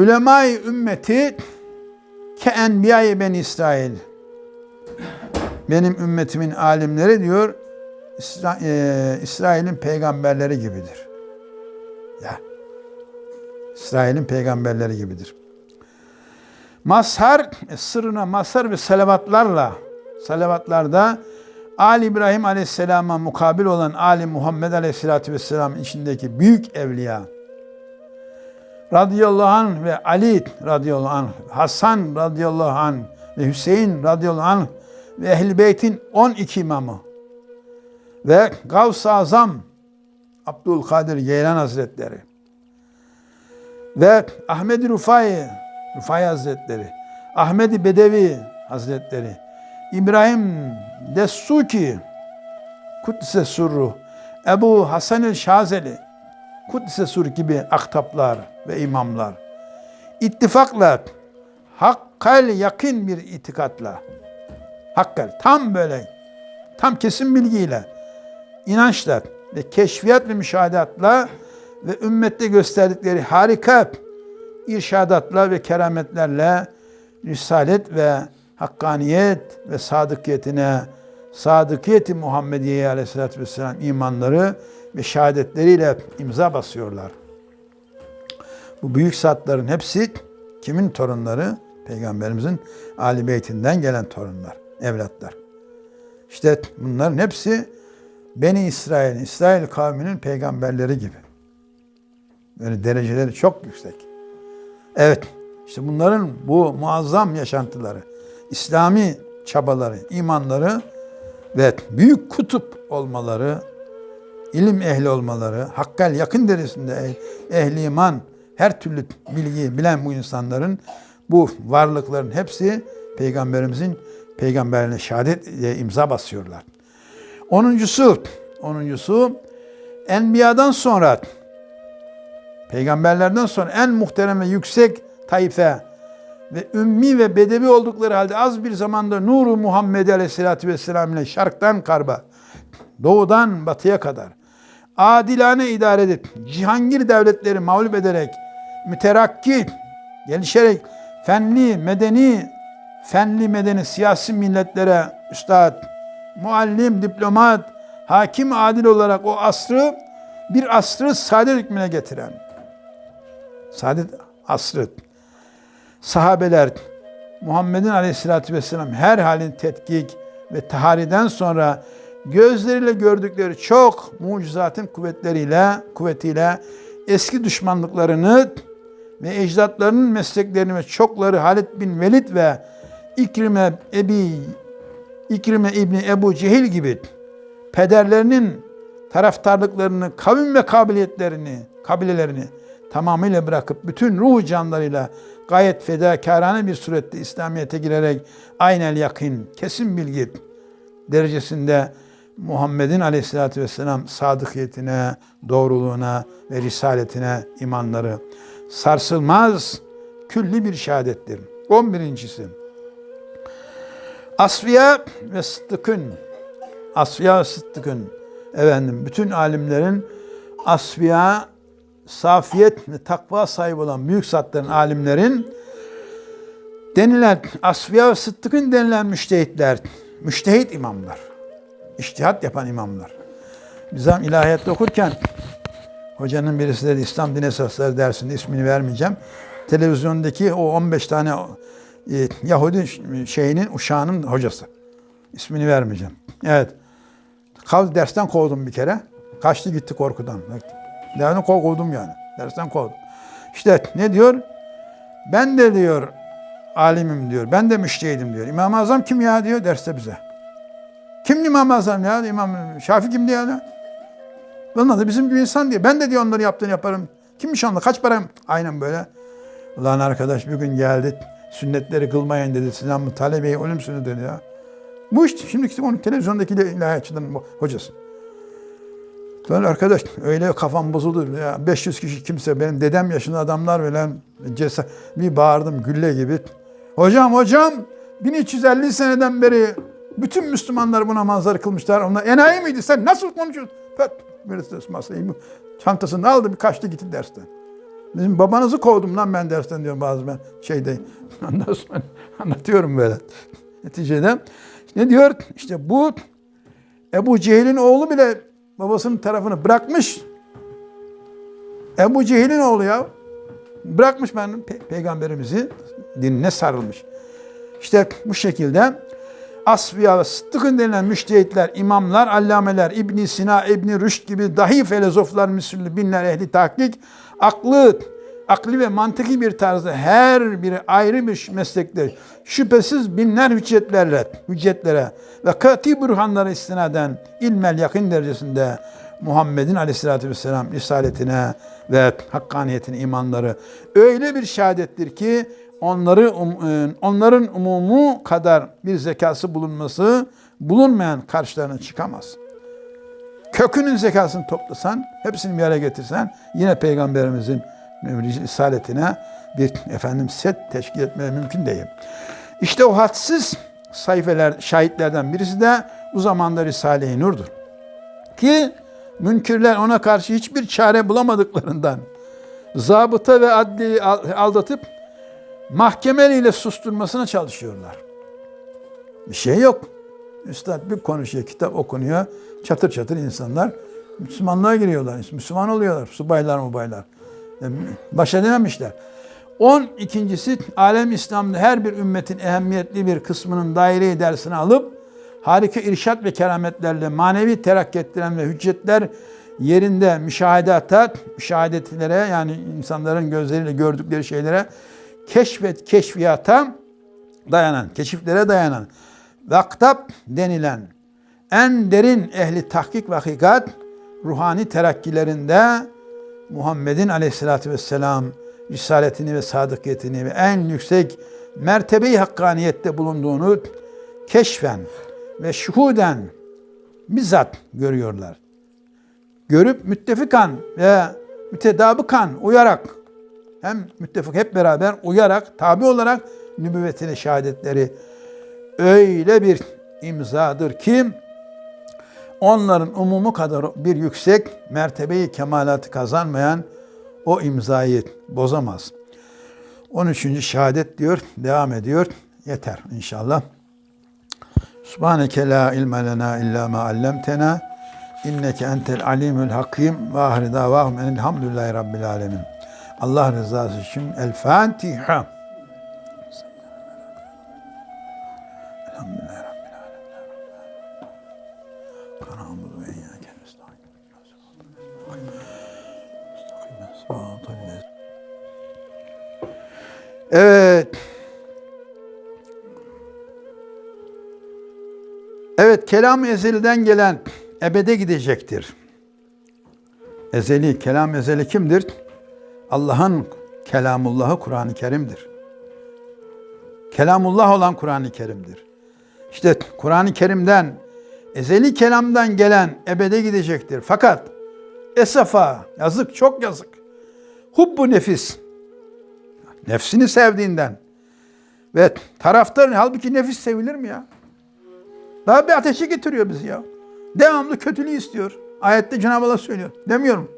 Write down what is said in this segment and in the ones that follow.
Ulemai ümmeti ke enbiya ben İsrail. Benim ümmetimin alimleri diyor İsra- e, İsrail'in peygamberleri gibidir. Ya. İsrail'in peygamberleri gibidir. Mazhar sırrına mazhar ve salavatlarla salavatlarda Ali İbrahim Aleyhisselam'a mukabil olan Ali Muhammed Aleyhisselatü Vesselam'ın içindeki büyük evliya radıyallahu anh ve Ali radıyallahu anh, Hasan radıyallahu anh ve Hüseyin radıyallahu anh ve Ehl-i Beyt'in 12 imamı ve Gavs-ı Azam Abdülkadir Geylan Hazretleri ve Ahmed-i Rufai, Rufai Hazretleri, Ahmed-i Bedevi Hazretleri, İbrahim Dessuki, Kuddise Surru, Ebu Hasan el Şazeli, Kuddise Sur gibi aktaplar ve imamlar, ittifakla, hakkal yakın bir itikatla, hakkal tam böyle, tam kesin bilgiyle, inançla ve keşfiyat ve müşahedatla ve ümmette gösterdikleri harika irşadatla ve kerametlerle risalet ve hakkaniyet ve sadıkiyetine sadıkiyeti Muhammediye aleyhissalatü vesselam imanları ve şehadetleriyle imza basıyorlar. Bu büyük zatların hepsi kimin torunları? Peygamberimizin Ali Beytinden gelen torunlar, evlatlar. İşte bunların hepsi Beni İsrail, İsrail kavminin peygamberleri gibi. Böyle dereceleri çok yüksek. Evet, işte bunların bu muazzam yaşantıları, İslami çabaları, imanları ve büyük kutup olmaları, ilim ehli olmaları, hakkal yakın derecesinde eh- ehli iman, her türlü bilgiyi bilen bu insanların, bu varlıkların hepsi Peygamberimizin peygamberine şehadet imza basıyorlar. Onuncusu, onuncusu Enbiya'dan sonra peygamberlerden sonra en muhterem ve yüksek taife ve ümmi ve bedevi oldukları halde az bir zamanda nuru Muhammed Aleyhisselatü Vesselam ile şarktan karba, doğudan batıya kadar adilane idare edip cihangir devletleri mağlup ederek müterakki gelişerek fenli, medeni, fenli, medeni siyasi milletlere üstad, muallim, diplomat, hakim, adil olarak o asrı bir asrı saadet hükmüne getiren saadet asrı. Sahabeler Muhammed'in aleyhissalatü vesselam her halin tetkik ve tahariden sonra gözleriyle gördükleri çok mucizatın kuvvetleriyle, kuvvetiyle eski düşmanlıklarını ve ecdatlarının mesleklerini ve çokları Halid bin Velid ve İkrime Ebi İkrime İbni Ebu Cehil gibi pederlerinin taraftarlıklarını, kavim ve kabiliyetlerini, kabilelerini tamamıyla bırakıp bütün ruh canlarıyla gayet fedakarane bir surette İslamiyet'e girerek aynel yakın, kesin bilgi derecesinde Muhammed'in aleyhissalatü vesselam sadıkiyetine, doğruluğuna ve risaletine imanları sarsılmaz külli bir şehadettir. 11.si Asfiya ve Sıddık'ın Asfiya Sıddık'ın efendim bütün alimlerin asfiya, safiyet ve takva sahibi olan büyük zatların, alimlerin denilen asfiya ve sıddıkın denilen müştehitler, müştehit imamlar, iştihat yapan imamlar. Bizim ilahiyatta okurken hocanın birisi dedi İslam din esasları dersinde ismini vermeyeceğim. Televizyondaki o 15 tane e, Yahudi şeyinin uşağının hocası. İsmini vermeyeceğim. Evet. Kal dersten kovdum bir kere. Kaçtı gitti korkudan. Dersten kovdum yani. Dersten kovdum. İşte ne diyor? Ben de diyor alimim diyor. Ben de müştehidim diyor. İmam-ı Azam kim ya diyor derste bize. Kim İmam-ı Azam ya? İmam Şafi kim diyor ya? Onlar da bizim gibi insan diyor. Ben de diyor onları yaptığını yaparım. Kimmiş onlar? Kaç param? Aynen böyle. Ulan arkadaş bir gün geldi. Sünnetleri kılmayın dedi. Sinan talebeyi ölüm sünnet dedi ya. Bu işte şimdiki onun televizyondaki ilahiyatçıların hocası. Ben arkadaş öyle kafam bozuldu. Ya 500 kişi kimse benim dedem yaşında adamlar böyle cesa bir bağırdım gülle gibi. Hocam hocam 1350 seneden beri bütün Müslümanlar bu namazları kılmışlar. Onlar enayi miydi sen nasıl konuşuyorsun? Birisi masayı çantasını aldı bir kaçtı gitti dersten. Bizim babanızı kovdum lan ben dersten diyorum bazı ben şeyde. Ondan anlatıyorum böyle. Neticede ne diyor? İşte bu Ebu Cehil'in oğlu bile babasının tarafını bırakmış. Ebu Cehil'in oğlu ya. Bırakmış ben pe- peygamberimizi dinine sarılmış. İşte bu şekilde Asfiya Sıddık'ın denilen müştehitler, imamlar, allameler, İbn Sina, İbn Rüşd gibi dahi filozoflar, müsülü binler ehli tahkik, aklı, akli ve mantıki bir tarzda her biri ayrı bir meslektir. Şüphesiz binler hüccetlerle, hüccetlere ve kati burhanlara istinaden ilmel yakın derecesinde Muhammed'in aleyhissalatü vesselam risaletine ve hakkaniyetine imanları öyle bir şehadettir ki onları um- e, onların umumu kadar bir zekası bulunması bulunmayan karşılarına çıkamaz. Kökünün zekasını toplasan, hepsini bir araya getirsen yine peygamberimizin risaletine bir efendim set teşkil etmeye mümkün değil. İşte o hadsiz sayfeler şahitlerden birisi de bu zamanda Risale-i Nur'dur. Ki münkirler ona karşı hiçbir çare bulamadıklarından zabıta ve adliyi aldatıp mahkemeliyle susturmasına çalışıyorlar. Bir şey yok. Üstad bir konuşuyor, kitap okunuyor. Çatır çatır insanlar Müslümanlığa giriyorlar. Müslüman oluyorlar. Subaylar mubaylar. Yani baş edememişler. 12.si alem İslam'da her bir ümmetin ehemmiyetli bir kısmının daire dersini alıp harika irşat ve kerametlerle manevi terakki ettiren ve hüccetler yerinde müşahedata, müşahedetlere yani insanların gözleriyle gördükleri şeylere keşfet, keşfiyata dayanan, keşiflere dayanan vaktap denilen en derin ehli tahkik ve hakikat ruhani terakkilerinde Muhammed'in aleyhissalatü vesselam risaletini ve sadıkiyetini ve en yüksek mertebeyi hakkaniyette bulunduğunu keşfen ve şuhuden bizzat görüyorlar. Görüp müttefikan ve mütedabıkan uyarak hem müttefik hep beraber uyarak tabi olarak nübüvvetine şehadetleri öyle bir imzadır ki onların umumu kadar bir yüksek mertebeyi kemalatı kazanmayan o imzayı bozamaz. 13. şehadet diyor, devam ediyor. Yeter inşallah. Subhaneke la ilme lena illa ma allamtena inneke entel alimul hakim ve ahri davahum enelhamdülillahi rabbil alemin. Allah rızası için El Fatiha. Elhamdülillahi. Evet. Evet, kelam ezeliden gelen ebede gidecektir. Ezeli, kelam ezeli kimdir? Allah'ın kelamullahı Kur'an-ı Kerim'dir. Kelamullah olan Kur'an-ı Kerim'dir. İşte Kur'an-ı Kerim'den, ezeli kelamdan gelen ebede gidecektir. Fakat esafa, yazık, çok yazık. Hubbu nefis, nefsini sevdiğinden ve taraftarın, halbuki nefis sevilir mi ya? Daha bir ateşe getiriyor bizi ya. Devamlı kötülüğü istiyor. Ayette Cenab-ı Allah söylüyor. Demiyorum.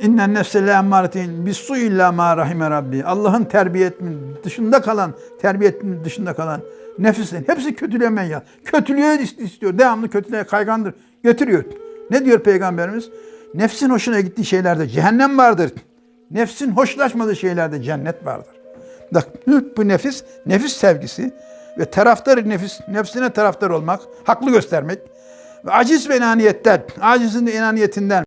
İnnen nefse le emmâretin bis su illa ma rahime rabbi. Allah'ın terbiyetinin dışında kalan, terbiyetinin dışında kalan nefislerin hepsi kötüleme ya. Kötülüğü istiyor. Devamlı kötülüğe kaygandır. Götürüyor. Ne diyor Peygamberimiz? Nefsin hoşuna gittiği şeylerde cehennem vardır. Nefsin hoşlaşmadığı şeylerde cennet vardır. Bak bu nefis, nefis sevgisi ve taraftar nefis, nefsine taraftar olmak, haklı göstermek ve aciz ve inaniyetten, acizin de inaniyetinden